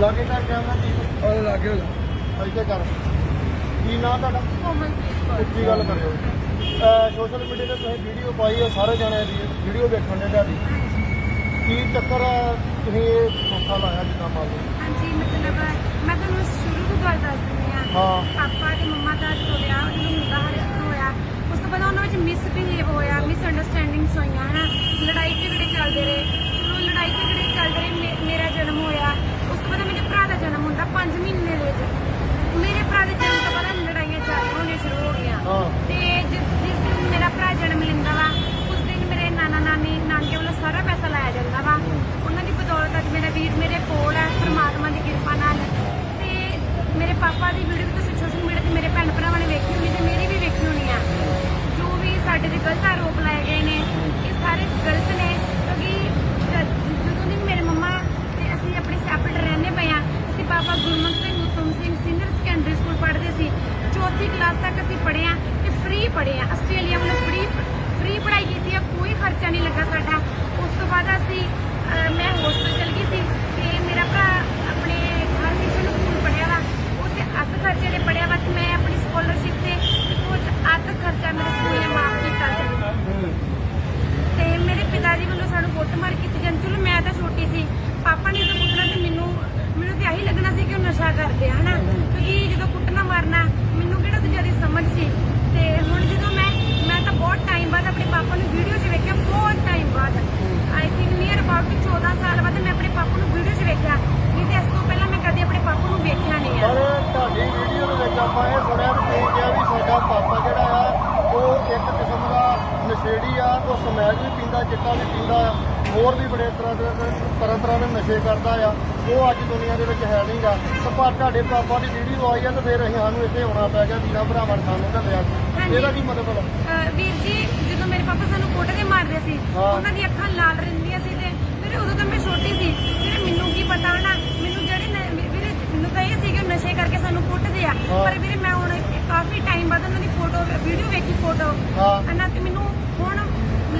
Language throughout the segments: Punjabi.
ਲਾਗੇ ਕਰ ਕੈਮਰਾ ਜੀ। ਉਹ ਲਾਗੇ ਹੋ ਜਾ। ਇੱਥੇ ਕਰ। ਕੀ ਨਾਂ ਤੁਹਾਡਾ? ਉੱਚੀ ਗੱਲ ਕਰਿਓ। ਸੋਸ਼ਲ ਮੀਡੀਆ ਤੇ ਤੁਸੀਂ ਵੀਡੀਓ ਪਾਈ ਹੈ ਸਾਰੇ ਜਣੇ ਦੀ। ਵੀਡੀਓ ਵੇਖਣ ਦੇ ਤੁਹਾਡੀ। ਕੀ ਚੱਕਰ ਤੁਸੀਂ ਇਹ ਸੋਖਾ ਲਾਇਆ ਜਿੱਦਾਂ ਮੰਨ ਲਓ। ਹਾਂਜੀ ਮਤਲਬ ਮੈਂ ਤੁਹਾਨੂੰ ਸ਼ੁਰੂ ਤੋਂ ਗੱਲ ਦੱਸ ਦਿੰਦੀ ਹਾਂ। ਹਾਂ। ਪਾਪਾ ਤੇ ਮੰਮਾ ਦਾ ਜਦੋਂ ਵਿਆਹ ਜਦੋਂ ਹੁੰਦਾ ਹਰ ਹੋਇਆ ਉਸ ਤੋਂ ਬਾਅਦ ਉਹਨਾਂ ਵਿੱਚ ਮਿਸਬਿਹੇਵ ਹੋਇਆ ਮਿਸ ਅੰਡਰਸਟੈਂਡਿੰਗਸ ਹੋਈਆਂ ਹਨਾ ਲੜਾਈ ਝਗੜੇ ਚੱਲਦੇ ਰਹੇ ਚਲੋ ਲੜਾਈ ਝਗੜੇ ਚੱਲਦੇ ਰਹੇ ਮੇ- ਮੇਰਾ ਜਨਮ ਹੋਇਆ ਉਸ ਤੋਂ ਬਾਅਦ ਮੇਰੇ ਭਰਾ ਦਾ ਜਨਮ ਹੁੰਦਾ 5 ਮਹੀਨੇ ਦੇ ਵਿੱਚ ਮੇਰੇ ਭਰਾ ਦੇ ਜਨਮ ਤੋਂ ਬਾਅਦ ਲੜਾਈਆਂ ਚੱਲ ਹੋਣੀਆਂ ਸ਼ੁਰੂ ਹੋ ਗਈਆਂ ਹਾਂ ਤੇ ਜਿਸ ਜਿਸ ਦਿਨ ਮੇਰਾ ਭਰਾ ਜਨਮ ਲੈਂਦਾ ਵਾ ਉਸ ਦਿਨ ਮੇਰੇ ਨਾਨਾ ਨਾਨੀ ਨਾਨਕੇ ਵੱਲੋਂ ਸਾਰਾ ਪੈਸਾ ਲਾਇਆ ਜਾਂਦਾ ਵਾ ਉਹਨਾਂ ਦੀ ਬਦੌਲਤ ਅੱਜ ਮੇਰੇ ਕੋਲ ਹੈ ਪਰਮਾਤਮਾ ਦੀ ਕਿਰਪਾ ਨਾਲ। ਤੇ ਮੇਰੇ ਪਾਪਾ ਦੀ ਵੀਡੀਓ ਤੁਸੀਂ ਸੋਸ਼ਲ ਮੀਡੀਆ ਤੇ ਮੇਰੇ ਭੈਣ ਭਰਾਵਾਂ ਨੇ ਵੇਖੀ ਹੋਣੀ ਤੇ ਮੇਰੀ ਵੀ ਵੇਖੀ ਹੋਣੀ ਆ ਜੋ ਵੀ ਸਾਡੇ ਤੇ ਗਲਤ ਆਰੋਪ ਲਾਏ ਗਏ ਨੇ ਇਹ ਸਾਰੇ ਗਲਤ ਨੇ ਕਿਉਂਕਿ ਜਦ- ਜਦੋਂ ਦੀ ਮੇਰੇ ਮੰਮਾ ਤੇ ਅਸੀਂ ਆਪਣੇ ਸੈਪਰੇਟ ਰਹਿੰਦੇ ਪਏ ਆ ਅਸੀਂ ਬਾਬਾ ਗੁਰਮੁਖ ਸਿੰਘ ਉਤਮ ਸਿੰਘ ਸੀਨੀਅਰ ਸੈਕੰਡਰੀ ਸਕੂਲ ਪੜ੍ਹਦੇ ਸੀ ਚੌਥੀ ਕਲਾਸ ਤੱਕ ਅਸੀਂ ਪੜ੍ਹੇ ਆ ਤੇ ਫ੍ਰੀ ਪੜ੍ਹੇ ਆ ਆਸਟ੍ਰੇਲੀਆ ਵੱਲੋਂ ਫ੍ਰੀ ਫ੍ਰੀ ਪੜ੍ਹਾਈ ਕੀਤੀ ਆ ਕੋਈ ਖਰਚਾ ਨਹੀਂ ਲੱਗਾ ਸਾਡਾ ਉਸ ਤੋਂ ਬਾਅਦ ਅਸੀਂ ਅਹ, ਮੈਂ ਹੋਸਟਲ ਚਲ ਗਈ ਸੀ ਤੇ ਮੇਰਾ ਭਰਾ ਆਪਣੇ ਹਰ ਮਿਸ਼ਨ ਸਕੂਲ ਪੜ੍ਹਿਆ ਵਾ ਉੱਥੇ ਅੱਧ ਖਰਚੇ ਦੇ ਪੜ੍ਹਿਆ ਵਾ ਤੇ ਮੈਂ ਆਪਣੀ ਸਕਾਲਰਸ਼ਿਪ ਤੇ ਕੁਝ ਅੱਧ ਖਰਚਾ ਮੇਰੇ ਸਕੂਲ ਨੇ ਮਾਫ ਕੀਤਾ ਸੀ ਤੇ ਮੇਰੇ ਪਿਤਾ ਜੀ ਵੱਲੋਂ ਸਾਨੂੰ ਕੁੱਟਮਾਰ ਕੀਤੀ ਜਾਂਦੀ ਚਲੋ ਮੈਂ ਤਾਂ ਛੋਟੀ ਸੀ ਪਾਪਾ ਨੇ ਜਦੋਂ ਕੁੱਟਣਾ ਤੇ ਮੈਨੂੰ ਮੈਨੂੰ ਤੇ ਆਹੀ ਲੱਗਣਾ ਸੀ ਕਿ ਉਹ ਨਸ਼ਾ ਕਰਦੇ ਆ ਹਨਾ ਕਿਉਂਕਿ ਜਦੋਂ ਕੁੱਟਣਾ ਮਾਰਨਾ ਮੈਨੂੰ ਕਿਹੜਾ ਤੇ ਜ਼ਿਆਦਾ ਸਮਝ ਸੀ ਤੇ ਹੁਣ ਜਦੋਂ ਮੈਂ ਮੈਂ ਤਾਂ ਬਹੁਤ ਟਾਈਮ ਬਾਅਦ ਆਪਣੇ ਪਾਪਾ ਨੂੰ ਵੀਡੀਓ 'ਚ ਵੇਖਿਆ ਬਹੁਤ ਟਾਈਮ ਬਾਅਦ ਆਈ ਥਿੰਕ ਨੀਅਰ ਅਬਾਊਟ 14 ਸਾਲ ਬਾਅਦ ਮੈਂ ਆਪਣੇ ਪਾਪਾ ਨੂੰ ਵੀਡੀਓ 'ਚ ਵੇਖਿਆ ਨਹੀਂ ਤੇ ਇਸ ਤੋਂ ਪਹਿਲਾਂ ਮੈਂ ਕਦੇ ਆਪਣੇ ਪਾਪਾ ਨੂੰ ਵੇਖਿਆ ਨਹੀਂ ਆ ਪਰ ਤੁਹਾਡੀ ਵੀਡੀਓ ਦੇ ਵਿੱਚ ਆਪਾਂ ਇਹ ਸੁਣਿਆ ਵੀ ਤੁਸੀਂ ਕਿਹਾ ਵੀ ਸਾਡਾ ਪਾਪਾ ਜਿਹੜਾ ਆ ਉਹ ਇੱਕ ਕਿਸਮ ਦਾ ਨਸ਼ੇੜੀ ਆ ਉਹ ਸਮੈਕ ਵੀ ਪੀਂਦਾ ਚਿੱਟਾ ਵੀ ਪੀਂਦਾ ਆ ਹੋਰ ਵੀ ਬੜੇ ਤਰ੍ਹਾਂ ਦੇ ਤਰ੍ਹਾਂ ਤਰ੍ਹਾਂ ਦੇ ਨਸ਼ੇ ਕਰਦਾ ਆ ਉਹ ਅੱਜ ਦੁਨੀਆ ਦੇ ਵਿੱਚ ਹੈ ਨਹੀਂਗਾ ਪਰ ਤੁਹਾਡੇ ਪਾਪਾ ਦੀ ਵੀਡੀਓ ਆਈ ਆ ਤੇ ਫਿਰ ਅਸੀਂ ਸਾਨੂੰ ਇੱਥੇ ਆਉਣਾ ਪੈ ਗਿਆ ਵੀਰਾਂ ਭਰਾਵਾਂ ਸਾਨੂੰ ਘੱਲਿਆ। ਇਹਦਾ ਕੀ ਮਤਲਬ ਵੀਰ ਜੀ ਜਦੋਂ ਮੇਰੇ ਪਾਪਾ ਸਾਨੂੰ ਕੁੱਟਦੇ ਮਾਰਦੇ ਸੀ। ਉਹਨਾਂ ਦੀ ਅੱਖਾਂ ਲਾਲ ਰਹਿੰਦੀਆਂ ਸੀ ਤੇ ਵੀਰੇ ਉਦੋਂ ਤਾਂ ਮੈਂ ਛੋਟੀ ਸੀ ਵੀਰੇ ਮੈਨੂੰ ਕੀ ਪਤਾ ਹਨਾ ਮੈਨੂੰ ਜਿਹੜੇ ਵੀਰੇ ਮੈਨੂੰ ਤਾਂ ਇਹ ਸੀ ਕਿ ਨਸ਼ੇ ਕਰਕੇ ਸਾਨੂੰ ਕੁੱਟਦੇ ਆ। ਪਰ ਵੀਰੇ ਮੈਂ ਹੁਣ ਕਾਫੀ ਟਾਈਮ ਬਾਅਦ ਉਹਨਾਂ ਦੀ ਫੋਟੋ ਵੀਡੀਓ ਵੇਖੀ ਫੋਟੋ। ਹਨਾ ਤੇ ਮੈਨੂੰ ਹੁਣ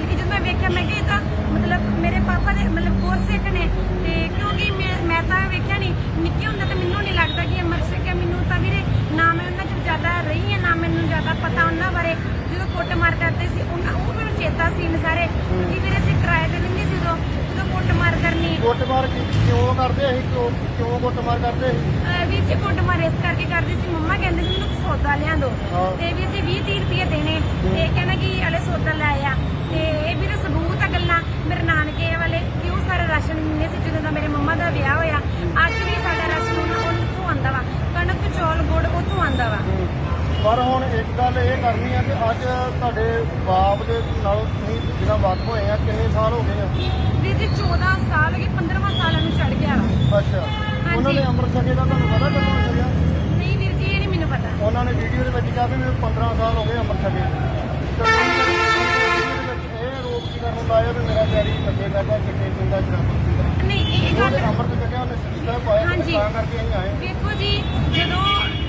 ਜਦੋਂ ਮੈਂ ਵੇਖਿਆ ਮੈਂ ਕਿਹਾ ਇਹ ਤਾਂ ਮਤਲਬ ਮੇਰੇ ਪਾਪਾ ਦੇ ਮਤਲਬ ਗੁਰਸਿੱਖ ਨੇ ਤੇ ਕਿਉਂਕਿ ਮੈਂ ਤਾਂ ਵੇਖਿਆ ਨਹੀਂ ਨਿੱਕੀ ਹੁੰਦਾ ਤਾਂ ਮੈਨੂੰ ਨਹੀਂ ਲੱਗਦਾ ਕਿ ਅਮਰ ਸਿੱਖ ਹੈ। ਮੈਨੂੰ ਤਾਂ ਵੀਰੇ ਨਾ ਮੈਂ ਉਹਨਾਂ ਚ ਜ਼ਿਆਦਾ ਰਹੀ ਹਾਂ ਨਾ ਮੈਨੂੰ ਜ਼ਿਆਦਾ ਪਤਾ ਉਹਨਾਂ ਬਾਰੇ। ਜਦੋਂ ਕੁੱਟ ਮਾਰ ਕਰਦੇ ਸੀ ਉਹਨਾਂ ਉਹ ਮੈਨੂੰ ਚੇਤਾ ਸੀ ਨੇ ਸਾਰੇ ਕਿ ਵੀਰੇ ਅਸੀਂ ਕਿਰਾਏ ਤੇ ਸੀ ਉਦੋਂ। ਜਦੋਂ ਕੁੱਟ ਮਾਰ ਕਰਨੀ। ਕੁੱਟਮਾਰ ਕੀ- ਕਿਉਂ ਕਰਦੇ ਅਸੀਂ? ਕਿਉਂ ਕਿਉਂ ਕੁੱਟਮਾਰ ਕਰਦੇ ਸੀ ਅਹ ਵੀਰ ਜੀ ਕੁੱਟ ਮਾਰ ਇਸ ਕਰਕੇ ਕਰਦੇ ਸੀ ਮੰਮਾ ਕਹਿੰਦੇ ਸੀ ਮੈਨੂੰ ਸੌਦਾ ਲਿਆ ਦੋ ਹਾਂ। ਤੇ ਵੀਰ ਜੀ 20 30 ਰੁਪਏ ਦੇਣੇ। ਤੇ ਕਹਿੰਦਾ ਕਿ ਅਲੇ ਸੌਦਾ ਲੈ ਆ। ਤੇ ਇਹ ਵੀਰੇ ਸਬੂਤ ਆ ਗੱਲਾਂ। ਮੇਰੇ ਨਾਨਕੇ ਵਾਲੇ ਕਿ ਸਾਰਾ ਰਾਸ਼ਨ ਦਿੰਦੇ ਸੀ ਜਦੋਂ ਦਾ ਮੇਰੇ ਮੰਮਾ ਦਾ ਵਿਆਹ ਹੋਇਆ ਅੱਜ ਵੀ ਸਾਡਾ ਰਾਸ਼ਨ ਉਹਨਾਂ ਕੋਲ ਉੱਥੋਂ ਆਂਦਾ ਵਾ? ਕਣਕ ਚੌਲ ਗੁੜ ਉੱਥੋਂ ਆਂਦਾ ਵਾ। ਪਰ ਹੁਣ ਇੱਕ ਗੱਲ ਇਹ ਕਰਨੀ ਆ ਕਿ ਅੱਜ ਤੁਹਾਡੇ ਬਾਪ ਦੇ ਨਾਲ ਤੁਸੀਂ ਜਿਹੜਾ ਵੱਧ ਹੋਏ ਆ ਕਿੰਨੇ ਸਾਲ ਹੋ ਗਏ ਆ? ਵੀਰ ਜੀ 14 ਸਾਲ ਹੋ ਗਏ 15ਵਾਂ ਸਾਲ ਨੂੰ ਚੜ ਗਿਆ ਵਾ। ਅੱਛਾ। ਉਹਨਾਂ ਨੇ ਅੰਮ੍ਰਿਤ ਛਕੇ ਦਾ ਤੁਹਾਨੂੰ ਪਤਾ ਕਦੋਂ ਛਕਿਆ ਨਹੀਂ ਵੀਰ ਜੀ ਇਹ ਨਹੀਂ ਮੈਨੂੰ ਪਤਾ। ਉਹਨਾਂ ਨੇ ਵੀਡੀਓ ਦੇ ਵਿੱਚ ਕਿਹਾ ਵੀ ਮੈਨੂੰ 15 ਸਾਲ ਹੋ ਗਏ ਅੰਮ੍ਰਿਤ ਛਕੇ ਇਹ ਰੋਕ ਕੀ ਕਰਨ ਲਾਇਆ ਵੀ ਮੇਰਾ ਡੈਡੀ ਨਸ਼ੇ ਕਰਦਾ ਸ਼ਰਾਬ ਪੀਂਦਾ ਨਹੀਂ ਇਹ ਗੱਲ ਉਹਦੇ ਅੰਮ੍ਰਿਤ ਛਕਿਆ ਉਹਨੇ ਸਿਸਟਰ ਪਾਇਆ ਤੇ ਹਾਂਜੀ। ਤਾਂ ਕਰਕੇ ਅਸੀਂ ਆਏ। ਵੇਖੋ ਜੀ ਜਦੋਂ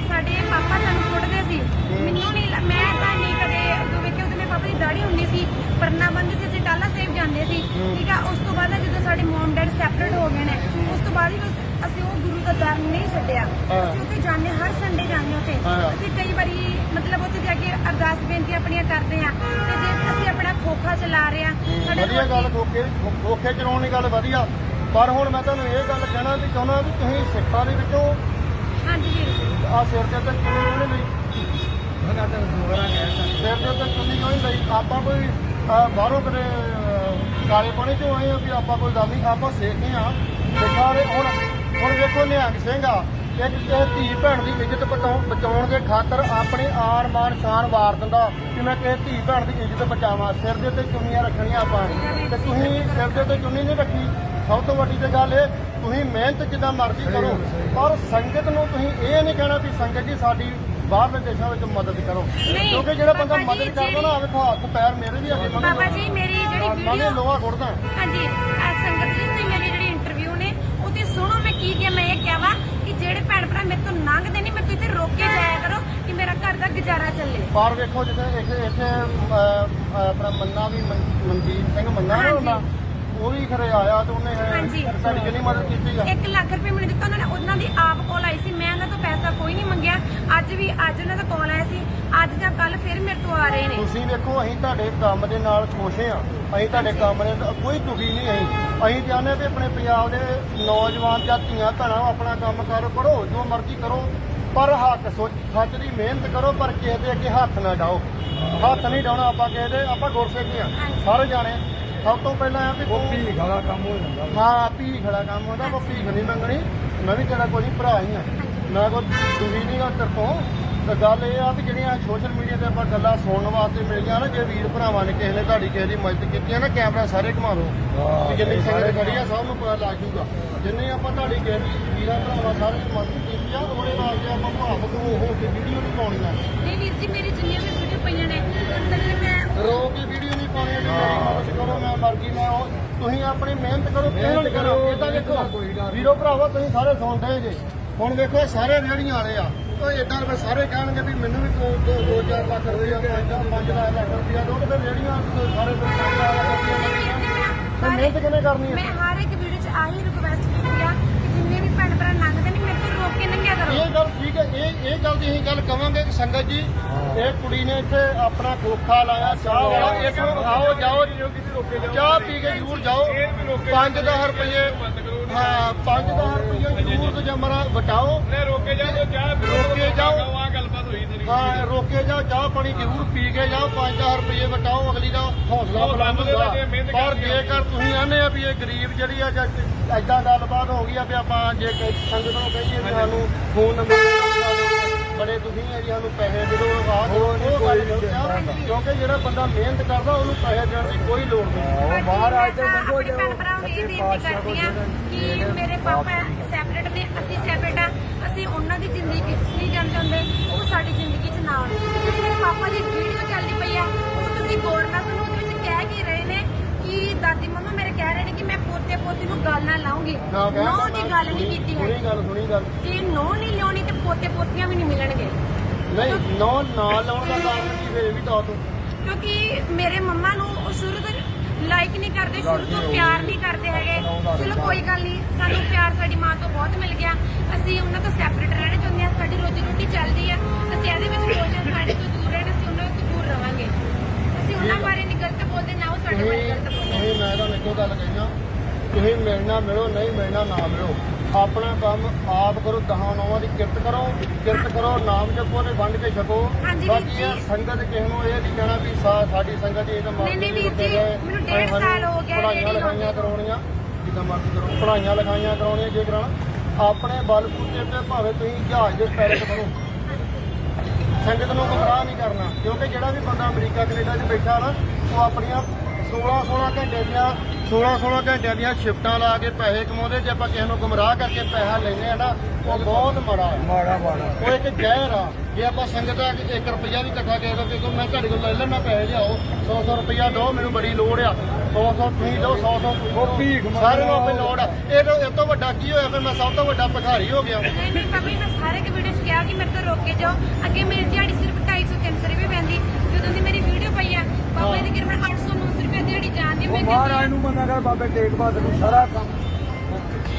ਸਾਡੇ ਪਾਪਾ ਸਾਨੂੰ ਕੁੱਟਦੇ ਸੀ ਮੈਨੂੰ ਨਹੀਂ ਲ- ਮੈਂ ਤਾਂ ਨਹੀਂ ਕਦੇ ਉਦੋਂ ਵੇਖਿਆ ਉਦੋਂ ਮੇਰੇ ਪਾਪਾ ਦੀ ਦਾੜੀ ਹੁੰਦੀ ਸੀ ਪਰਨਾ ਬੰਨ੍ਹਦੇ ਸੀ ਅਸੀਂ ਟਾਲਾ ਸੇਵ ਜਾਂਦੇ ਸੀ ਠੀਕ ਆ? ਉਸ ਤੋਂ ਬਾਅਦ ਜਦੋਂ ਸਾਡੇ ਮਮ ਡੈਡ ਸੈਪਰੇਟ ਹੋ ਗਏ ਨੇ ਉਸ ਤੋਂ ਬਾਅਦ ਵੀ ਬਸ ਅਸੀਂ ਉਹ ਗੁਰੂ ਦਾ ਦਰ ਨਹੀਂ ਛੱਡਿਆ। ਹਾਂ। ਅਸੀਂ ਉੱਥੇ ਜਾਂਦੇ ਹਰ ਸੰਡੇ ਜਾਂਦੇ ਉੱਥੇ। ਹਾਂ। ਅਸੀਂ ਕਈ ਵਾਰੀ ਮਤਲਬ ਉੱਥੇ ਜਾ ਕੇ ਅਰਦਾਸ ਬੇਨਤੀ ਆਪਣੀਆਂ ਕਰਦੇ ਆ ਤੇ ਜੇ ਖੋਖਾ ਚਲਾ ਰਹੇ। ਆ ਸਾਡੇ ਵਧੀਆ ਗੱਲ ਖੋਕੇ ਖੋਕੇ ਚਲਾਉਣ ਦੀ ਗੱਲ ਵਧੀਆ। ਪਰ ਹੁਣ ਮੈਂ ਤੁਹਾਨੂੰ ਇਹ ਗੱਲ ਕਹਿਣਾ ਵੀ ਚਾਹੁੰਦਾ ਵੀ ਤੁਸੀਂ ਸਿੱਖਾਂ ਦੇ ਵਿੱਚੋਂ ਹਾਂਜੀ ਵੀਰ ਆ ਸਿਰ ਤੇ ਤਾਂ ਕਿਉਂ ਨਹੀਂ ਲਈ? ਦਾ ਸਿਰ ਦੇ ਉੱਤੇ ਚੁੰਨੀ ਕਿਉਂ ਨਹੀਂ ਲਈ? ਆਪਾਂ ਕੋਈ ਅਹ, ਬਾਹਰੋਂ ਕਦੇ ਅਹ, ਕਾਲੇ ਪਾਣੀ ਚੋਂ ਆਏ ਆ ਵੀ ਆਪਾਂ ਕੋਈ ਗੱਲ ਨਹੀਂ ਆਪਾਂ ਸੇਖੇ ਆ ਤੇ ਸਾਰੇ ਹੁਣ ਹੁਣ ਵੇਖੋ ਨਿਹੰਗ ਸਿੰਘ ਆ। ਇੱਕ ਧੀ ਭੈਣ ਦੀ ਇੱਜ਼ਤ ਬਚਾਉਣ ਦੇ ਖਾਤਰ ਆਪਣੀ ਆਰ ਮਾਨ ਸ਼ਾਨ ਵਾਰ ਦਿੰਦਾ ਕਿ ਮੈਂ ਕਿਸੇ ਧੀ ਭੈਣ ਦੀ ਇੱਜ਼ਤ ਬਚਾਵਾਂ। ਸਿਰ ਦੇ ਉੱਤੇ ਚੁੰਨੀਆਂ ਰੱਖਣੀਆਂ ਆਪਾਂ ਤੇ ਤੁਸੀਂ ਸਿਰ ਦੇ ਉੱਤੇ ਚੁੰਨੀ ਨਹੀਂ ਰੱਖੀ। ਸਭ ਤੋਂ ਵੱਡੀ ਤੇ ਗੱਲ ਇਹ ਤੁਸੀਂ ਮਿਹਨਤ ਜਿੱਦਾਂ ਮਰਜ਼ੀ ਕਰੋ ਪਰ ਸੰਗਤ ਨੂੰ ਤੁਸੀਂ ਇਹ ਨਹੀਂ ਕਹਿਣਾ ਵੀ ਸੰਗਤ ਜੀ ਸਾਡੀ ਬਾਹਰਲੇ ਦੇਸ਼ਾਂ ਵਿੱਚ ਮਦਦ ਕਰੋ। ਕਿਉਂਕਿ ਜਿਹੜਾ ਬੰਦਾ ਮਦਦ ਕਰਦਾ ਨਾ ਵੇਖੋ ਹੱਥ ਪੈਰ ਮੇਰੇ ਵੀ ਹੈਗੇ ਬਾਬਾ ਜੀ ਮੇਰੀ ਜਿਹੜੀ ਮੈਂ ਵੀਡੀਓ ਲੋਹਾ ਖੁੱਟਦਾ ਹਾਂਜੀ ਸੰਗਤ ਜੀ ਤੁਸੀਂ ਮੇਰੀ ਜਿਹੜੀ ਇੰਟਰਵਿਊ ਨੇ ਉਹਦੀ ਸੁਣੋ ਮੈਂ ਕੀ ਕਿਹਾ ਮੈਂ ਇਹ ਕਿਹਾ ਵਾ ਕਿ ਜਿਹੜੇ ਭੈਣ ਭਰਾ ਮੇਰੇ ਤੋਂ ਲੰਘਦੇ ਨਹੀਂ ਮੈਨੂੰ ਇੱਥੇ ਰੋਕ ਕੇ ਜਾਇਆ ਕਰੋ ਕਿ ਮੇਰਾ ਘਰ ਦਾ ਗੁਜ਼ਾਰਾ ਚੱਲੇ ਪਰ ਵੇਖੋ ਜਿੱਥੇ ਇੱਥੇ ਇੱਥੇ ਅਹ, ਆਪਣਾ ਮੰਨਾ ਵੀ ਮਨ- ਮਨਜੀਤ ਸਿੰਘ ਮੰਨਾ ਨਾ ਹਾਂਜੀ। ਉਹਦਾ ਉਹ ਵੀ ਖਰੇ ਆਇਆ ਤੇ ਉਹਨੇ। ਤੁਹਾਡੀ ਕਿੰਨੀ ਮਦਦ ਕੀਤੀ ਆ 1 ਲੱਖ ਰੁਪਏ ਮੈਨੂੰ ਦਿੱਤਾ ਉਹਨਾਂ ਨੇ ਉਹਨਾਂ ਦੀ ਆਪ ਕੋਲ ਆਈ ਸੀ ਮੈਂ ਉਹਨਾਂ ਤੋਂ ਪੈਸਾ ਕੋਈ ਨਹੀਂ ਮੰਗਿਆ ਅੱਜ ਵੀ ਅੱਜ ਉਹਨਾਂ ਦਾ ਕਾਲ ਆਇਆ ਸੀ ਅੱਜ ਜਾਂ ਕੱਲ ਫਿਰ ਮੇਰੇ ਤੋਂ ਆ ਰਹੇ ਨੇ। ਤੁਸੀਂ ਵੇਖੋ ਅਸੀਂ ਤੁਹਾਡੇ ਕੰਮ ਦੇ ਨਾਲ ਖੁਸ਼ ਹਾਂ। ਅਸੀਂ ਤੁਹਾਡੇ ਕੰਮ ਦੇ ਨਾਲ ਕੋਈ ਦੁਖੀ ਨਹੀਂ ਅਸੀਂ। ਅਸੀਂ ਚਾਹੁੰਦੇ ਵੀ ਆਪਣੇ ਪੰਜਾਬ ਦੇ ਨੌਜਵਾਨ ਜਾਂ ਧੀਆਂ ਭੈਣਾਂ ਆਪਣਾ ਕੰਮ ਕਰ ਕਰੋ ਜੋ ਮਰਜ਼ੀ ਕਰੋ। ਪਰ ਹੱਕ ਸੋਚ ਸੱਚ ਦੀ ਮਿਹਨਤ ਕਰੋ ਪਰ ਕਿਸੇ ਦੇ ਅੱਗੇ ਹੱਥ ਨਾ ਡਾਓ। ਹੱਥ ਨਹੀਂ ਡਾਉਣਾ ਆਪਾਂ ਕਿਸੇ ਦੇ ਆਪਾਂ ਗੁਰਸਿੱਖੀ ਆ ਸਾਰੇ ਜਾਣੇ। ਸਭ ਤੋਂ ਪਹਿਲਾਂ ਆ ਵੀ ਉਹ ਭੀਖ ਵਾਲਾ ਕੰਮ ਹੋ ਜਾਂਦਾ। ਹਾਂ ਭੀਖ ਵਾਲਾ ਕੰਮ ਹੁੰਦਾ ਉਹ ਭੀਖ ਨਹੀਂ ਮੰਗਣੀ। ਮੈਂ ਵੀ ਤੇਰਾ ਕੋਈ ਭਰਾ ਹੀ ਆ ਮੈਂ ਕੋਈ ਦੁਖੀ ਨਹੀਂ ਗਾ ਤੇਰੇ ਤੋਂ। ਤਾਂ ਗੱਲ ਇਹ ਆ ਵੀ ਜਿਹੜੀਆਂ ਸੋਸ਼ਲ ਮੀਡੀਆ ਤੇ ਆਪਾਂ ਗੱਲਾਂ ਸੁਣਨ ਵਾਸਤੇ ਮਿਲੀਆਂ ਨਾ ਜੇ ਵੀਰ ਭਰਾਵਾਂ ਨੇ ਕਿਸੇ ਨੇ ਤੁਹਾਡੀ ਕਿਸੇ ਦੀ ਮਦਦ ਕੀਤੀ ਆ ਨਾ ਕੈਮਰਾ ਸਾਰੇ ਘੁਮਾ ਦਿਓ ਹਾਂ, ਜਿੰਨੀ ਸੰਗਤ ਸਾਰੇ ਖੜੀ ਆ ਸਭ ਨੂੰ ਪਤਾ ਲੱਗ ਜੂਗਾ ਜਿੰਨੇ ਆਪਾਂ ਤੁਹਾਡੀ ਕਿਸੇ ਦੀ ਵੀਰਾਂ ਭਰਾਵਾਂ ਸਾਰੇ ਦੀ ਮਦਦ ਕੀਤੀ ਆ ਉਹਦੇ ਵਾਸਤੇ ਆਪਾਂ ਭਾਵਕ ਹੋ ਹੋ ਕੇ ਵੀਡੀਓ ਨਹੀਂ ਪਾਉਣੀ ਆ। ਨਹੀਂ ਵੀਰ ਜੀ ਮੇਰੀ ਜਿੰਨੀਆਂ ਵੀ ਵੀਡੀਓ ਪਈਆਂ ਨੇ ਉਹਨਾਂ ਦੇ ਮੈਂ ਰੋ ਕੇ ਵੀਡੀਓ ਨਹੀਂ ਪਾਉਣੀ ਵੀ ਮੇਰੀ ਮਦਦ ਕਰੋ ਮੈਂ ਮਰਜ਼ੀ ਮੈਂ ਉਹ ਤੁਸੀਂ ਆਪਣੀ ਮਿਹਨਤ ਕਰੋ ਕਿਹਨਾਂ ਕਰੋ। ਇਹ ਤਾਂ ਦੇਖੋ। ਵੀਰੋ ਭਰਾਵਾ ਤੁਸੀਂ ਸਾਰੇ ਸੁਣਦੇ ਜੇ। ਹੁਣ ਵੇਖੋ ਸਾਰੇ ਰੇੜੀਆਂ ਵਾਲੇ ਆ। ਉਹ ਇਦਾਂ ਰੁਪਏ ਸਾਰੇ ਕਹਿਣਗੇ ਵੀ ਮੈਨੂੰ ਵੀ ਦੋ ਦੋ ਦੋ ਚਾਰ ਲੱਖ ਰੁਪਇਆ ਪੰਜ ਪੰਜ ਲੱਖ ਲੱਖ ਰੁਪਇਆ ਦੋ ਤੇ ਰੇੜੀਆਂ ਸਾਰੇ ਫਿਰ ਮਿਹਨਤ ਕਿਵੇਂ ਕਰਨੀ ਮੈਂ ਹੈ ਹਰ ਇੱਕ ਵੀਡੀਓ 'ਚ ਆਹੀ ਰਿਕੁਐਸਟ ਕੀਤੀ ਆ ਕਿ ਜਿੰਨੇ ਵੀ ਭੈਣ ਭਰਾ ਲੰਘਦੇ ਨੇ ਮੇਰੇ ਤੋਂ ਰੋਕ ਕੇ ਲੰਘਿਆ ਕਰੋ। ਇਹ ਗੱਲ ਠੀਕ ਹੈ ਇਹ ਇਹ ਗੱਲ ਦੀ ਅਸੀਂ ਗੱਲ ਕਵਾਂਗੇ ਕਿ ਸੰਗਤ ਜੀ ਇਹ ਕੁੜੀ ਨੇ ਇੱਥੇ ਆਪਣਾ ਖੋਖਾ ਲਾਇਆ ਚਾਹ ਵਾਲਾ। ਇੱਥੋਂ ਆਓ ਜਾਓ ਚਾਹ ਪੀ ਕੇ ਜ਼ਰੂਰ ਜਾਓ। 5-10 ਰੁਪਏ ਹਾਂ 5-10 ਰੁਪਏ ਤੋਂ ਜਮਰਾ ਵਟਾਓ ਨੇ ਰੋਕੇ ਜਾਓ ਚਾਹ ਰੋਕੇ ਜਾਓ। ਆ ਗੱਲਬਾਤ ਹੋਈ ਤੇਰੀ ਹਾਂ ਰੋਕੇ ਜਾਓ ਚਾਹ ਪਾਣੀ ਜ਼ਰੂਰ ਪੀ ਕੇ ਜਾਓ 5-10 ਰੁਪਏ ਵਟਾਓ ਅਗਲੀ ਦਾ ਹੌਸਲਾ ਬੁਲੰਦ ਹੁੰਦਾ ਪਰ। ਜੇਕਰ ਤੁਸੀਂ ਆਨੇ ਆ ਵੀ ਇਹ ਗਰੀਬ ਜਿਹੜੀ ਆ ਜਾਂ ਐਦਾਂ ਗੱਲਬਾਤ ਹੋ ਗਈ ਆ ਵੀ ਆਪਾਂ ਜੇ ਸੰਗਤ ਨੂੰ ਕਹੀਏ ਵੀ ਸਾਨੂੰ ਫੋਨ ਨੰਬਰ ਬੜੇ ਦੁਖੀ ਆ ਜੀ ਸਾਨੂੰ ਪੈਸੇ ਦੇ ਦਿਓ ਆਹ ਦਿਓ ਉਹ ਗੱਲ ਨਹੀਂ ਆ। ਕਿਉਂਕਿ ਜਿਹੜਾ ਬੰਦਾ ਮਿਹਨਤ ਕਰਦਾ ਉਹਨੂੰ ਪੈਸੇ ਦੇਣ ਦੀ ਕੋਈ ਲੋੜ ਨਹੀਂ। ਉਹ ਮੰਗੋ ਆਪਣੇ ਜਾਓ। ਭੈਣ ਭਰਾਵਾਂ ਨੂੰ ਇਹ ਬੇਨਤੀ ਕਰਦੀ ਆ ਕਿ ਮੇਰੇ ਪਾਪਾ ਸੈਪਰੇਟ ਨੇ ਅਸੀਂ ਸੈਪਰੇਟ ਆ। ਅਸੀਂ ਉਹਨਾਂ ਦੀ ਜ਼ਿੰਦਗੀ ਵਿੱਚ ਨਹੀਂ ਜਾਣਾ ਚਾਹੁੰਦੇ ਉਹ ਸਾਡੀ ਜ਼ਿੰਦਗੀ 'ਚ ਨਾ ਆਉਣ। ਜਿਹੜੀ ਮੇਰੇ ਪਾਪਾ ਦੀ ਵੀਡੀਓ ਚੱਲਦੀ ਪਈ ਆ ਉਹ ਤੁਸੀਂ ਗੌਰ ਨਾਲ ਸੁਣੋ ਉਹਦੇ ਵਿੱਚ ਕਹਿ ਕੀ ਰਹੇ ਨੇ ਕਿ ਦਾਦੀ ਮੰਮਾ ਮੇਰੇ ਕਹਿ ਰਹੇ ਨੇ ਕਿ ਮੈਂ ਪੋਤੇ ਪੋਤੀ ਨੂੰ ਗੱਲ ਨਾ ਲਾਉਂਗੀ। ਨਾ ਕਹਿ ਨੋ ਦੀ ਗੱਲ ਨਹੀਂ ਕੀਤੀ ਹੈ ਸੁਣੀ ਗੱਲ ਸੁਣੀ ਗੱਲ। ਜੇ ਨੋ ਨਹੀਂ ਲਿਆਉਣੀ ਤੇ ਪੋਤੇ ਪੋਤੀਆਂ ਵੀ ਨਹੀਂ ਮਿਲਣਗੇ। ਨਹੀਂ ਨੌ ਨਾ ਲਾਉਣ ਦਾ ਕਾਰਨ ਕੀ ਫੇਰ ਇਹ ਵੀ ਦੱਸ ਤੂੰ ਕਿਉਂਕਿ ਮੇਰੇ ਮੰਮਾ ਨੂੰ ਉਹ ਸ਼ੁਰੂ ਤੋਂ ਲਾਈਕ ਨਹੀਂ ਕਰਦੇ ਸ਼ੁਰੂ ਤੋਂ ਪਿਆਰ ਨਹੀਂ ਕਰਦੇ ਹੈਗੇ। ਚਲੋ ਕੋਈ ਗੱਲ ਨਹੀਂ ਸਾਨੂੰ ਪਿਆਰ ਸਾਡੀ ਮਾਂ ਤੋਂ ਬਹੁਤ ਮਿਲ ਗਿਆ। ਅਸੀਂ ਉਹਨਾਂ ਤੋਂ ਸੈਪਰੇਟ ਰਹਿਣਾ ਚਾਹੁੰਦੇ ਹਾਂ ਸਾਡੀ ਰੋਜੀ ਰੋਟੀ ਚੱਲਦੀ ਆ। ਅਸੀਂ ਇਹਦੇ ਵਿੱਚ ਹਾਂ ਸਾਡੇ ਤੋਂ ਦੂਰ ਰਹਿਣਾ ਅਸੀਂ ਉਹਨਾਂ ਤੋਂ ਦੂਰ ਰਵਾਂਗੇ। ਅਸੀਂ ਉਹਨਾਂ ਬਾਰੇ ਬੋਲਦੇ ਨਾ ਉਹ ਸਾਡੇ ਬਾਰੇ ਗਲਤ ਬੋਲਦੇ ਤੁਸੀਂ ਮੈਂ ਤੁਹਾਨੂੰ ਇੱਕੋ ਗੱਲ ਕਹੀਆਂ। ਤੁਸੀਂ ਮਿਲਣਾ ਮਿਲੋ ਨਹੀਂ ਮਿਲਣਾ ਨਾ ਮਿਲੋ। ਆਪਣਾ ਕੰਮ ਆਪ ਕਰੋ ਦਹਾਂ ਨੌਵਾਂ ਦੀ ਕਿਰਤ ਕਰੋ ਕਿਰਤ ਕਰੋ ਨਾਮ ਜਪੋ ਤੇ ਵੰਡ ਕੇ ਛਕੋ। ਬਾਕੀ ਇਹ। ਸੰਗਤ ਕਿਸੇ ਨੂੰ ਇਹ ਨਹੀਂ ਕਹਿਣਾ ਵੀ ਸਾਡੀ ਸੰਗਤ ਇਹ ਤਾਂ ਨਹੀਂ, ਨਹੀਂ ਵੀਰ ਜੀ, ਮੈਨੂੰ ਡੇਢ ਸਾਲ ਹੋ ਗਿਆ ਪੜਾਈਆਂ ਲਾਉਂਦੇ। ਕਰਾਉਣੀਆਂ। ਜਿੱਦਾਂ ਮਰਜ਼ੀ ਕਰੋ। ਪੜਾਈਆਂ ਲਿਖਾਈਆਂ ਕਰਾਉਣੀਆਂ ਜੇ ਕਰਾਉਣਾ। ਆਪਣੇ ਬਲ ਬੂਤੇ ਤੇ ਭਾਵੇਂ ਤੁਸੀਂ ਜਹਾਜ਼ ਦੇ ਪੈਰਟ ਬਣੋ ਸੰਗਤ ਨੂੰ ਗੁੰਮਰਾਹ ਨਹੀਂ ਕਰਨਾ ਕਿਉਂਕਿ ਜਿਹੜਾ ਵੀ ਬੰਦਾ ਅਮਰੀਕਾ ਕੈਨੇਡਾ 'ਚ ਬੈਠਾ ਨਾ ਉਹ ਆਪਣੀਆਂ 16 16 ਘੰਟੇ ਦੀਆਂ 16 16 ਘੰਟੇ ਦੀਆਂ ਸ਼ਿਫਟਾਂ ਲਾ ਕੇ ਪੈਸੇ ਕਮਾਉਂਦੇ ਜੇ ਆਪਾਂ ਕਿਸੇ ਨੂੰ ਗੁੰਮਰਾਹ ਕਰਕੇ ਪੈਸਾ ਲੈਨੇ ਆ ਨਾ ਉਹ ਬਹੁਤ ਮਾੜਾ ਹੈ। ਮਾੜਾ ਮਾੜਾ। ਉਹ ਇੱਕ ਜ਼ਹਿਰ ਆ। ਜੇ ਆਪਾਂ ਸੰਗਤ ਆ 1 ਰੁਪਿਆ ਵੀ ਇਕੱਠਾ ਕਿਸੇ ਤੋਂ ਦੇਖੋ ਮੈਂ ਤੁਹਾਡੇ ਕੋਲ ਲੈ ਲੈਣਾ ਪੈਸੇ ਲਿਆਓ 100 100 ਰੁਪਿਆ ਦਿਓ ਮੈਨੂੰ ਬੜੀ ਲੋੜ ਆ। 100 100 ਤੁਸੀਂ ਦਿਓ 100 100 ਉਹ ਭੀਖ ਮੰਗਣਾ ਸਾਰੇ ਨੂੰ ਆਪਣੀ ਲੋੜ ਆ। ਇਹ ਤੋਂ ਇਹ ਤੋਂ ਵੱਡਾ ਕੀ ਹੋਇਆ ਫਿਰ ਮੈਂ ਸਭ ਤੋਂ ਵੱਡਾ ਭਿਖਾਰੀ ਹੋ ਗਿਆ। ਨਹੀਂ ਨਹੀਂ ਪਾਪਾ ਜੀ ਮੈਂ ਸਾਰੇ ਕੇ ਕਿ ਮੇਰੇ ਤੋਂ ਰੋਕ ਕੇ ਜਾਓ। ਅੱਗੇ ਮੇਰੀ ਦਿਹਾੜੀ ਸਿਰਫ 250 300 ਰੁਪਏ ਪੈਂਦੀ। ਜਦੋਂ ਦੀ ਮੇਰੀ ਵੀਡੀਓ ਪਈ ਆ ਪਾਪਾ ਜੀ ਦੀ ਕਿਰਪਾ 800 900 ਰੁਪਏ ਦਿਹਾੜੀ ਜਾਂਦੀ ਮੈਂ ਮਹਾਰਾਜ ਨੂੰ ਮੰਨਾ ਕਰ ਬਾਬੇ ਟੇਕ ਬਾਦ ਨੂੰ ਸਾਰਾ ਕੰਮ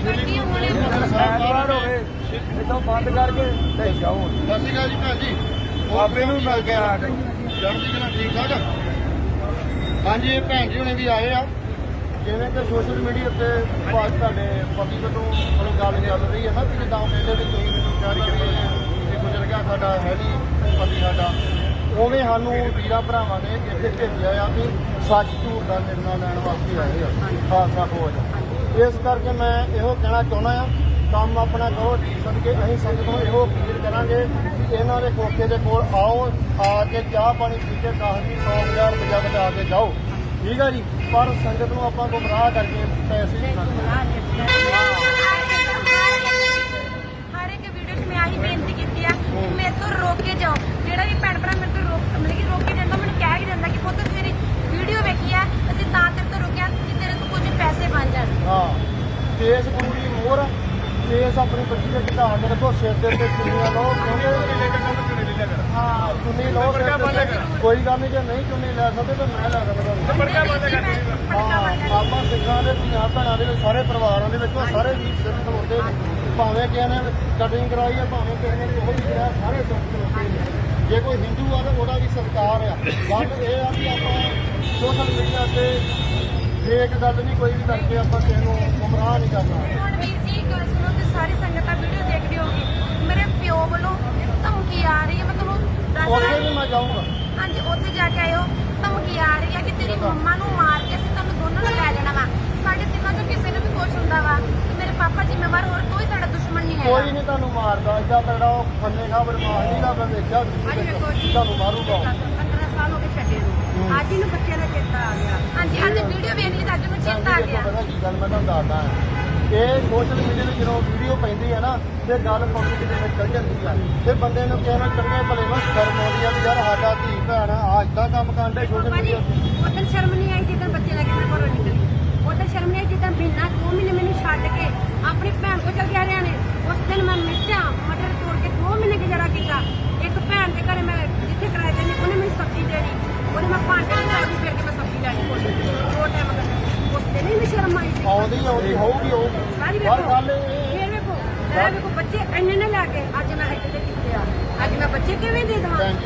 ਕਰਦੀ ਹਾਂ ਹੁਣੇ ਐਤਵਾਰ ਹੋਵੇ ਇਦੋਂ ਬੰਦ ਕਰਕੇ ਤੇ ਜਾਓ। ਸਤਿ ਸ਼੍ਰੀ ਅਕਾਲ ਜੀ ਭੈਣ ਜੀ। ਆਪੇ ਨੂੰ ਮਿਲ ਕੇ ਆ ਗਏ ਚੜ੍ਹਦੀ ਕਲਾ ਠੀਕ ਠਾਕ? ਹਾਂਜੀ ਇਹ ਭੈਣ ਜੀ ਹੁਣੇ ਵੀ ਆਏ ਆ। ਜਿਵੇਂ ਕਿ ਸੋਸ਼ਲ ਮੀਡੀਆ ਉੱਤੇ ਬਾਅਦ ਤੁਹਾਡੇ ਪਤੀ ਵੱਲੋਂ ਮਤਲਬ ਗੱਲ ਚੱਲ ਰਹੀ ਹੈ ਨਾ ਕਿ ਜਿੱਦਾਂ ਉਹ ਕਹਿੰਦੇ ਵੀ ਤੁਸੀਂ ਮੈਨੂੰ ਚਾਰੀ ਕਰੀ ਕਿ ਗੁਜ਼ਰ ਗਿਆ ਸਾਡਾ ਹੈ ਨਹੀਂ ਪਤੀ ਸਾਡਾ। ਉਵੇਂ ਸਾਨੂੰ ਵੀਰਾਂ ਭਰਾਵਾਂ ਨੇ ਇੱਥੇ ਭੇਜਿਆ ਆ ਕਿ ਸੱਚ ਝੂਠ ਦਾ ਨਿਰਣਾ ਲੈਣ ਵਾਸਤੇ ਆਏ ਆ। ਖਾਲਸਾ ਫੌਜ। ਇਸ ਕਰਕੇ ਮੈਂ ਇਹੋ ਕਹਿਣਾ ਚਾਹੁੰਦਾ ਆ, ਕੰਮ ਆਪਣਾ ਕਰੋ ਠੀਕ ਸਦਕੇ ਅਸੀਂ ਸੰਗਤ ਨੂੰ ਇਹੋ ਅਪੀਲ ਕਰਾਂਗੇ ਕਿ ਇਹਨਾਂ ਦੇ ਕੋਠੇ ਦੇ ਕੋਲ ਆਓ, ਆ ਕੇ ਚਾਹ ਪਾਣੀ ਪੀ ਕੇ 10 ਦੀ 100000 ਰੁਪਇਆ ਬਚਾ ਕੇ ਜਾਓ। ਠੀਕ ਆ ਜੀ? ਪਰ ਸੰਗਤ ਨੂੰ ਆਪਾਂ ਗੁੰਮਰਾਹ ਕਰਕੇ ਪੈਸੇ ਨਹੀਂ ਹਰ ਇੱਕ ਵੀਡੀਓ 'ਚ ਮੈਂ ਆਹੀ ਬੇਨਤੀ ਕੀਤੀ ਆ ਮੇਰੇ ਤੋਂ ਰੋਕ ਕੇ ਜਾਓ। ਜਿਹੜਾ ਵੀ ਭੈਣ ਭਰਾ ਮੇਰੇ ਤੋਂ ਰੋਕ ਮਤਲਬ ਕਿ ਰੋਕ ਕੇ ਜਾਂਦਾ ਮੈਨੂੰ ਕਹਿ ਕੇ ਜਾਂਦਾ ਕਿ ਪੁੱਤ ਤੇਰੀ ਵੀਡੀਓ ਵੇਖੀ ਆ ਅਸੀਂ ਤਾਂ ਤੇਰੇ ਤੋਂ ਰੁਕਿਆ ਕਿ ਤੇਰੇ ਤੋਂ ਕੁਝ ਪੈਸੇ ਬਣ ਜਾਣ। ਹਾਂ ਕੇਸ ਗੁਰੂ ਦੀ ਮੋਹਰ ਕੇਸ ਆਪਣੀ ਬੱਚੀ ਦੇ ਢਾਹ ਕੇ ਰੱਖੋ ਸਿਰ ਦੇ ਉੱਤੇ ਚੁੰਨੀਆਂ ਲਾਓ ਕਿਉਂਕਿ ਲਿਆ ਕਰ ਹਾਂ ਚੁੰਨੀ ਲਓ ਬੰਨ ਲਿਆ ਕਰ। ਕੋਈ ਗੱਲ ਨਹੀਂ ਜੇ ਨਹੀਂ ਚੁੰਨੀ ਲੈ ਸਕਦੇ ਤਾਂ ਮੈਂ ਲੈ ਸਕਦਾ ਤੇ ਪੜਕਾ ਬੰਦ ਕਰ ਦਾ। ਹਾਂ ਆਪਾਂ ਸਿੱਖਾਂ ਦੇ ਧੀਆਂ ਭੈਣਾਂ ਦੇ ਵਿੱਚ ਸਾਰੇ ਪਰਿਵਾਰਾਂ ਦੇ ਵਿੱਚ ਉਹ ਸਾਰੇ ਵੀਰ ਸਿਰ ਖਲੋਤੇ ਨੇ। ਭਾਵੇਂ ਕਿਸੇ ਨੇ ਕਟਿੰਗ ਕਰਾਈ ਹੈ ਭਾਵੇਂ ਕਿਸੇ ਨੇ ਕੋਈ ਵੀ ਕਰਾਇਆ ਸਾਰੇ ਸਿਰ ਖਲੋਤੇ ਨੇ ਜੇ ਕੋਈ ਹਿੰਦੂ ਆ ਤਾਂ ਉਹਦਾ ਵੀ ਸਤਿਕਾਰ ਆ। ਗੱਲ ਇਹ ਆ ਵੀ ਆਪਾਂ ਸੋਸ਼ਲ ਮੀਡੀਆ ਤੇ ਫੇਕ ਗੱਲ ਨਹੀਂ ਕੋਈ ਵੀ ਕਰਕੇ ਆਪਾਂ ਕਿਸੇ ਨੂੰ ਗੁੰਮਰਾਹ ਨਹੀਂ ਕਰਨਾ। ਹੁਣ ਵੀਰ ਜੀ ਗੱਲ ਸੁਣੋ ਤੇ ਸਾਰੀ ਸੰਗਤਾਂ ਵੀਡੀਓ ਦੇਖਦੀ ਹੋਗੀ ਮੇਰੇ ਪਿਓ ਵੱਲੋਂ ਧਮਕੀ ਆ ਰਹੀ ਹੈ ਮੈਂ ਤੁਹਾਨੂੰ ਦੱਸ ਰਹੀ ਵੀ ਮੈਂ ਜਾਊਂਗਾ। ਹਾਂਜੀ ਉੱਥੇ ਜਾ ਕੇ ਆਇਓ। ਧਮਕੀ ਆ ਰਹੀ ਹੈ ਕਿ ਤੇਰੀ ਮੰਮਾ ਨੂੰ ਮਾਰ ਕੇ ਅਸੀਂ ਤੁਹਾਨੂੰ ਦੋਨਾਂ ਨੂੰ ਲੈ ਜਾਣਾ ਵਾ। ਸਾਡੇ ਤਿੰਨਾਂ ਚੋਂ ਕਿਸੇ ਨੂੰ ਵੀ ਕੁਝ ਹੁੰਦਾ ਵਾ। ਪਾਪਾ ਜ਼ਿੰਮੇਵਾਰ ਹੋਰ ਕੋਈ ਸਾਡਾ ਦੁਸ਼ਮਣ ਨਹੀਂ ਕੋਈ ਹੈਗਾ ਨਹੀਂ ਤੁਹਾਨੂੰ ਮਾਰਦਾ ਏਦਾਂ ਤਗੜਾ ਉਹ ਖੰਨੇ ਖਾ ਬਦਮਾਸ਼ ਨਹੀਂ ਦਾ ਮੈਂ ਅੱਜ ਵੇਖੋ ਜੀ ਤੁਹਾਨੂੰ ਮਾਰੂਗਾ। ਉਹ। 15 ਸਾਲ ਹੋ ਗਏ ਛੱਡੇ ਨੂੰ। ਅੱਜ ਇਹਨੂੰ ਬੱਚਿਆਂ ਦਾ ਚੇਤਾ ਆ ਗਿਆ। ਹਾਂਜੀ ਅੱਜ ਵੀਡੀਓ ਵੇਖ ਲਈ ਤਾਂ ਅੱਜ ਨੂੰ ਚੇਤਾ ਆ ਗਿਆ। ਪਤਾ ਕੀ ਗੱਲ ਮੈਂ ਤੁਹਾਨੂੰ ਦੱਸਦਾ ਇਹ ਸੋਸ਼ਲ ਮੀਡੀਆ ਤੇ ਜਦੋਂ ਵੀਡੀਓ ਪੈਂਦੀ ਹੈ ਨਾ ਤੇ ਗੱਲ ਪਬਲਿਕ ਦੇ ਵਿੱਚ ਚੱਲ ਜਾਂਦੀ ਆ। ਤੇ ਬੰਦੇ ਨੂੰ ਕਹਿਣਾ ਚੰਗੇ ਭਲੇ ਨੂੰ ਸ਼ਰਮ ਆਉਂਦੀ ਆ ਵੀ ਯਾਰ ਸਾਡਾ ਧੀ ਭੈਣ ਆ ਏਦਾਂ ਕੰਮ ਕਰਦੇ ਸੋਸ਼ਲ ਮੀਡੀਆ ਉਦੋਂ ਸ਼ਰਮ ਨਹੀਂ ਆਈ ਜਿੱਦਾਂ ਬੱਚੇ ਲੱਗੇ ਮੈਂ ਘਰੋਂ ਨਿਕਲੀ। ਉਦੋਂ ਸ਼ਰਮ ਨਹੀਂ ਜਿੱਦਾਂ ਬਿਨਾ ਦੋ ਮਹੀਨੇ ਮੈਨੂੰ ਛੱਡ ਕੇ ਆਪਣੀ ਭੈਣ ਕੋਲ ਚਲ ਗਿਆ ਹਰਿਆਣੇ। ਉਸ ਦਿਨ ਮੈਂ ਮਿਰਚਾਂ ਮਟਰ ਤੋੜ ਕੇ ਦੋ ਮਹੀਨੇ ਗੁਜ਼ਾਰਾ ਕੀਤਾ। ਇੱਕ ਭੈਣ ਦੇ ਘਰੇ ਮੈਂ ਜਿੱਥੇ ਕਿਰਾਏ ਤੇ ਉਹਨੇ ਮੈਨੂੰ ਸਬਜ਼ੀ ਦੇਣੀ। ਉਹਨੇ ਮੈਂ ਭਾਂਡੇ ਦੀ ਸਾਈਡ ਫਿਰ ਕੇ ਮੈਂ ਸਬਜ਼ੀ ਲੈਣੀ ਕੋਲ। ਦੋ ਟਾਈਮ ਕਰ ਉਸ ਦਿਨ ਹੀ ਮੈਨੂੰ ਸ਼ਰਮ ਆਈ। ਸੀ ਆਉਂਦੀ ਆਉਂਦੀ ਹੋਊਗੀ ਉਹ। ਸਾਰੀ ਵੇਖੋ ਇਹ ਫੇਰ ਵੇਖੋ ਮੈਂ ਵੇਖੋ ਬੱਚੇ ਇੰਨੇ ਨੇ ਲੈ ਕੇ ਅੱਜ ਮੈਂ ਇੱਥੇ ਤੇ ਕਿੱਥੇ ਆ। ਅੱਜ ਮੈਂ ਬੱਚੇ ਕਿਵੇਂ ਦੇ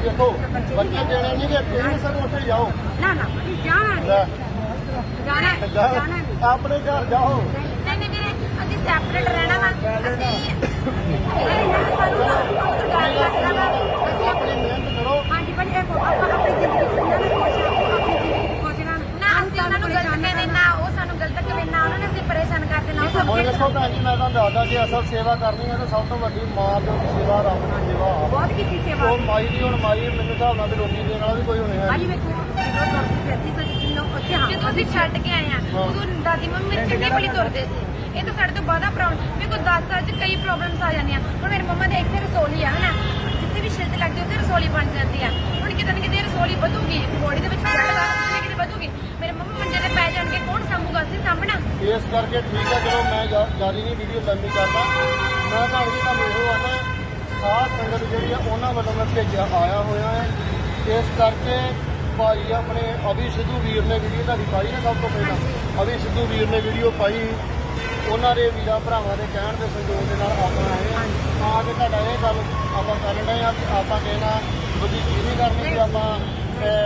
ਦੇਖੋ ਬੱਚੇ ਦੇਣੇ ਨਹੀਂ ਕਿ ਤੁਸੀਂ ਸਭ ਉੱਥੇ ਜਾਓ। ਨਾ ਨਾ ਜਾਣਾ ਜਾਣਾ ਜਾਓ। ਜਾਣਾ ਨਹੀਂ ਆਪਣੇ ਘਰ ਜਾਓ। ਨਹੀਂ ਨਹੀਂ ਵੀਰੇ ਅਸੀਂ ਸੈਪਰੇਟ ਰਹਿਣਾ ਵਾ। ਅਸੀਂ ਇਹ ਸਾਨੂੰ ਨਾ ਵਾ। ਅਸੀਂ ਆਪਣੀ ਆਪਣੀ ਮਿਹਨਤ ਕਰੋ। ਹਾਂਜੀ ਭਾਜੀ ਇਹ ਆਪਾਂ ਆਪਣੀ ਜ਼ਿੰਦਗੀ ਚ ਨਾ ਖੁਸ਼ ਆ ਉਹ ਆਪਣੀ ਜ਼ਿੰਦਗੀ ਖੁਸ਼ ਰਹਿਣ ਨਾ ਅਸੀਂ ਉਹਨਾਂ ਨੂੰ ਗਲਤ ਕਹਿੰਦੇ ਨਾ ਉਹ ਸਾਨੂੰ ਗਲਤ ਕਹਿੰਦੇ ਨਾ ਉਹਨਾਂ ਨੇ ਅਸੀਂ ਪਰੇਸ਼ਾਨ ਕਰਦੇ ਨਾ ਉਹ ਸਾਨੂੰ ਹੁਣ ਦੇਖੋ ਭੈਣ ਜੀ ਮੈਂ ਤੁਹਾਨੂੰ ਦੱਸਦਾ ਕਿ ਅਸਲ ਸੇਵਾ ਕਰਨੀ ਹੈ ਤਾਂ ਸਭ ਤੋਂ ਵੱਡੀ ਮਾਂ ਪਿਓ ਦੀ ਸੇਵਾ ਰੱਬ ਦੀ ਸੇਵਾ ਬਹੁਤ ਕੀਤੀ ਸੇਵਾ। ਉਹ ਮਾਈ ਦੀ ਹੁਣ ਮਾਈ ਮੈਨੂੰ ਹਿਸਾਬ ਨਾਲ ਤੇ ਰੋਟੀ ਦੇਣ ਵਾਲਾ ਵੀ ਕੋਈ ਹੋਣੇ ਹੈ ਭਾਜੀ ਵੇਖੋ ਜਦੋਂ ਦਰਦੀ ਪੈਂਦੀ ਸੀ ਜਿੰਨੋਂ ਉੱਥੇ ਹਾਂ ਜਦੋਂ ਅਸੀਂ ਛੱਡ ਕੇ ਆਏ ਆ ਉਦੋਂ ਦਾਦੀ ਮੰਮੀ ਮੇਰੇ ਚੰਗੇ ਭਲੀ ਤੁਰਦੇ ਸੀ। ਇਹ ਤਾਂ ਸਾਡੇ ਤੋਂ ਬਾਅਦਾ ਪ੍ਰੋਬਲਮ ਵੇਖੋ 10 ਸਾਲ ਚ ਕਈ ਪ੍ਰੋਬਲਮਸ ਆ ਜਾਂਦੀਆਂ। ਹੁਣ ਮੇਰੇ ਮੰਮਾ ਦੇ ਇੱਥੇ ਰਸੋਲੀ ਆ ਹਨਾ? ਜਿੱਥੇ ਵੀ ਛਿਲਤ ਲੱਗਦੀ ਉੱਥੇ ਰਸੋਲੀ ਬਣ ਜਾਂਦੀ ਆ। ਹੁਣ ਕਿਤੇ ਨਾ ਕਿਤੇ ਰਸੋਲੀ ਵਧੂਗੀ ਬੋਡੀ ਦੇ ਵਿੱਚ ਦਾ ਕਿਤੇ ਵਧੂਗੀ। ਮੇਰੇ ਮੰਮਾ ਮੰਜੇ ਤੇ ਪੈ ਜਾਣਗੇ। ਕੌਣ ਸਾਂਭੂਗਾ ਅਸੀਂ ਸਾਂਭਣਾ? ਇਸ ਕਰਕੇ ਠੀਕ ਹੈ ਚਲੋ ਮੈਂ ਜ਼ਿਆਦਾ ਨਹੀਂ ਵੀਡੀਓ ਲੰਮੀ ਕਰਦਾ ਮੈਂ ਭਾਵੇਂ ਤੁਹਾਨੂੰ ਇਹੋ ਆਣਾ ਸਾਧ ਸੰਗਤ ਜਿਹੜੀ ਆ ਉਹਨਾਂ ਵੱਲੋਂ ਮੈਂ ਭੇਜਿਆ ਆਇਆ ਹੋਇਆ ਹੈ। ਇਸ ਕਰਕੇ ਭਾਈ ਆਪਣੇ ਅਭੀ ਸਿੱਧੂ ਵੀਰ ਨੇ ਵੀਡੀਓ ਤੁਹਾਡੀ ਪਾਈ ਨਾ ਸਭ ਤੋਂ ਪਹਿਲਾਂ। ਅਭੀ ਸਿੱਧੂ ਵੀਰ ਨੇ ਵੀਡੀਓ ਪਾਈ ਉਹਨਾਂ ਦੇ ਵੀਰਾਂ ਭਰਾਵਾਂ ਦੇ ਕਹਿਣ ਦੇ ਸੰਯੋਗ ਦੇ ਨਾਲ ਆਪਾਂ ਆਏ। ਹਾਂ ਆ ਕੇ ਤੁਹਾਡਾ ਇਹ ਗੱਲ ਆਪਾਂ ਕਰਨ ਡਏ ਆ ਕਿ ਆਪਾਂ ਕਹਿਣਾ ਬੁੱਧੀ ਨਹੀਂ ਕਰਨੀ ਕਿ ਆਪਾਂ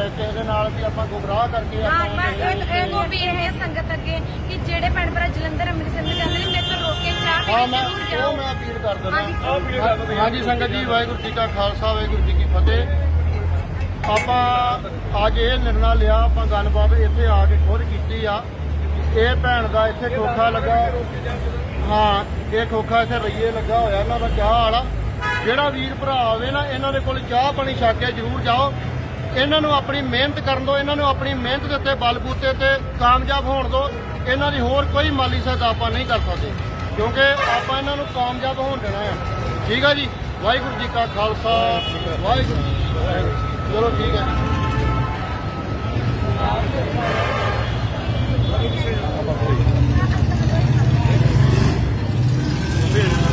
ਕਿਸੇ ਦੇ ਨਾਲ ਵੀ ਆਪਾਂ ਗੁੰਮਰਾਹ ਕਰਕੇ ਹਾਂ ਆਪਾਂ ਬਸ ਇਹ ਇਹ ਕੋ ਵੀ ਇਹ ਸੰਗਤ ਅੱਗੇ ਕਿ ਜਿਹੜੇ ਭੈਣ ਭਰਾ ਜਲੰਧਰ ਅੰਮ੍ਰਿਤਸਰ ਨੂੰ ਜਾਂਦੇ ਨੇ ਮੇਰੇ ਤੋਂ ਰੋਕ ਕੇ ਚਾਹ ਹਾਂ ਪੀ ਮੈਂ ਕੇ ਜ਼ਰੂਰ ਉਹ ਜਾਓ। ਮੈਂ ਅਪੀਲ ਕਰ। ਦਿੰਦਾ। ਹਾਂਜੀ ਸੰਗਤ ਜੀ ਵਾਹਿਗੁਰੂ ਜੀ ਕਾ ਖਾਲਸਾ ਵਾਹਿਗੁਰੂ ਜੀ ਕੀ ਫਤਿਹ। ਆਪਾਂ ਅੱਜ ਇਹ ਨਿਰਣਾ ਲਿਆ, ਆਪਾਂ ਗੱਲਬਾਤ ਇੱਥੇ ਆ ਕੇ ਖੁਦ ਕੀਤੀ ਆ। ਇਹ ਭੈਣ ਦਾ ਇੱਥੇ ਖੋਖਾ ਲੱਗਾ। ਹਾਂ, ਇਹ ਖੋਖਾ ਇੱਥੇ ਰਈਏ ਲੱਗਾ ਹੋਇਆ, ਇਹਨਾਂ ਦਾ ਚਾਹ ਵਾਲਾ। ਜਿਹੜਾ ਵੀਰ ਭਰਾ ਆਵੇ ਨਾ, ਇਹਨਾਂ ਦੇ ਕੋਲ ਚਾਹ ਪਾਣੀ ਛਕ ਕੇ ਜ਼ਰੂਰ ਜਾਓ। ਇਹਨਾਂ ਨੂੰ ਆਪਣੀ ਮਿਹਨਤ ਕਰਨ ਦਿਓ, ਇਹਨਾਂ ਨੂੰ ਆਪਣੀ ਮਿਹਨਤ ਦੇ ਉੱਤੇ ਬਲਬੂਤੇ ਤੇ ਕਾਮਯਾਬ ਹੋਣ ਦਿਓ। ਇਹਨਾਂ ਦੀ ਹੋਰ ਕੋਈ ਮਾਲੀ ਸਹਾਇਤਾ ਆਪਾਂ ਨਹੀਂ ਕਰ ਸਕਦੇ, ਕਿਉਂਕਿ ਆਪਾਂ ਇਹਨਾਂ ਨੂੰ ਕਾਮਯਾਬ ਹੋਣ ਦੇਣਾ ਆ। ਠੀਕ ਆ ਜੀ? ਵਾਹਿਗੁਰੂ ਜੀ ਕਾ ਖਾਲਸਾ, ਵਾਹਿਗੁਰੂ ਜੀ ਕੀ ਚਲੋ ਠੀਕ ਹੈ। ਜੀ